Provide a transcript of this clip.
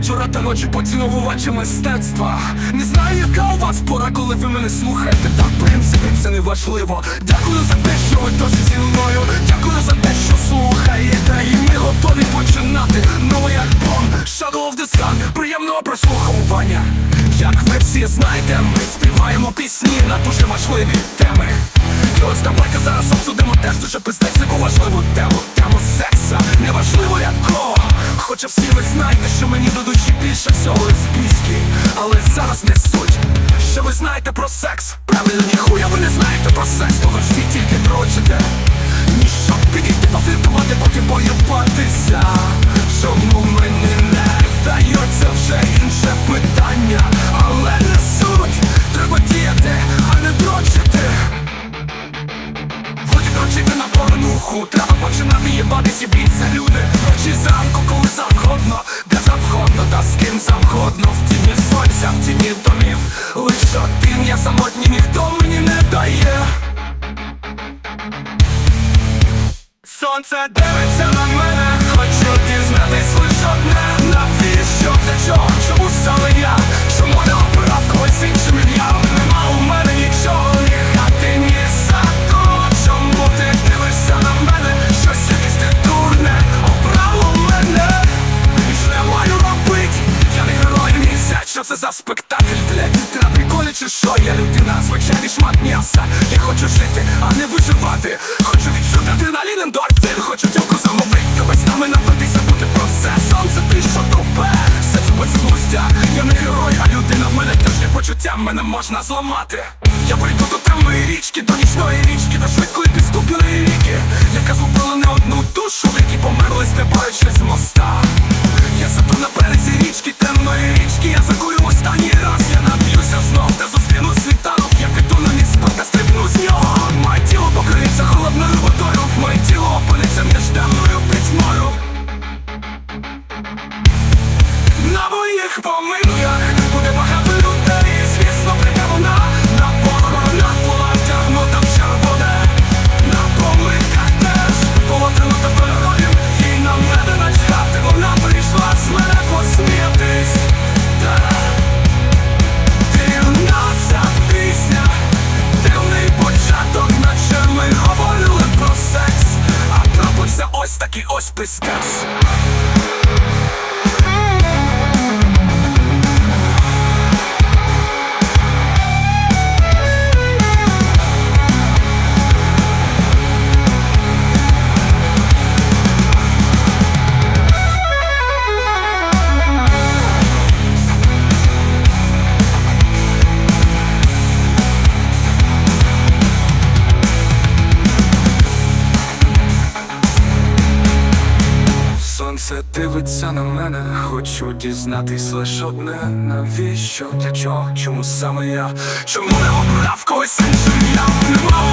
вечора та ночі поцінувачі мистецтва. Не знаю, яка у вас пора, коли ви мене слухаєте. Та в принципі це не важливо. Дякую за те, що ви досі зі мною. Дякую за те, що слухаєте. І ми готові починати новий альбом Shadow of the Sun. Приємного прослуховування. Як ви всі знаєте, ми співаємо пісні на дуже важливі теми. І ось давайте зараз обсудимо теж дуже пиздецьку важливу тему Тему секса, неважливо якого Хоча всі ви знаєте, що мені до душі більше всього лесбійський Але зараз не суть Що ви знаєте про секс? Правильно, ніхуя ви не знаєте про секс Того ж всі тільки дрочите. Ніщо підійти пофліртувати, потім поїбатися Чому мені не вдається вже інше питання? Але не суть, треба діяти, а не дрочити. Хоч дрочити на порнуху Треба починати їбатись і бійся люди з В тіні сонця, в тіні домів Лиш один я самотній, ніхто мені не дає. Сонце дивиться на мене Хочу дізнатись лиш одне Навіщо, для чого, чому саме я за блядь Ти на приколі чи що? Я людина, звичайний шмат м'яса. Я хочу жити, а не виживати. Хочу відчути адреналін, ендорфін Хочу тілку замовити Тебе з нами напитися, бути про все Сонце, ти що тупе. Все це безглуздя. Я не герой, а людина В мене теж. Почуття, мене можна зламати. Я прийду до темної річки, до нічної річки До швидкої підступної ріки. Яка згубила не одну душу Які померли, стрибаючи з трапився ось такий дивиться на мене, хочу дізнатись лиш одне Навіщо, для чого, чому саме я? Чому не обрав когось іншим я? Нічого, ні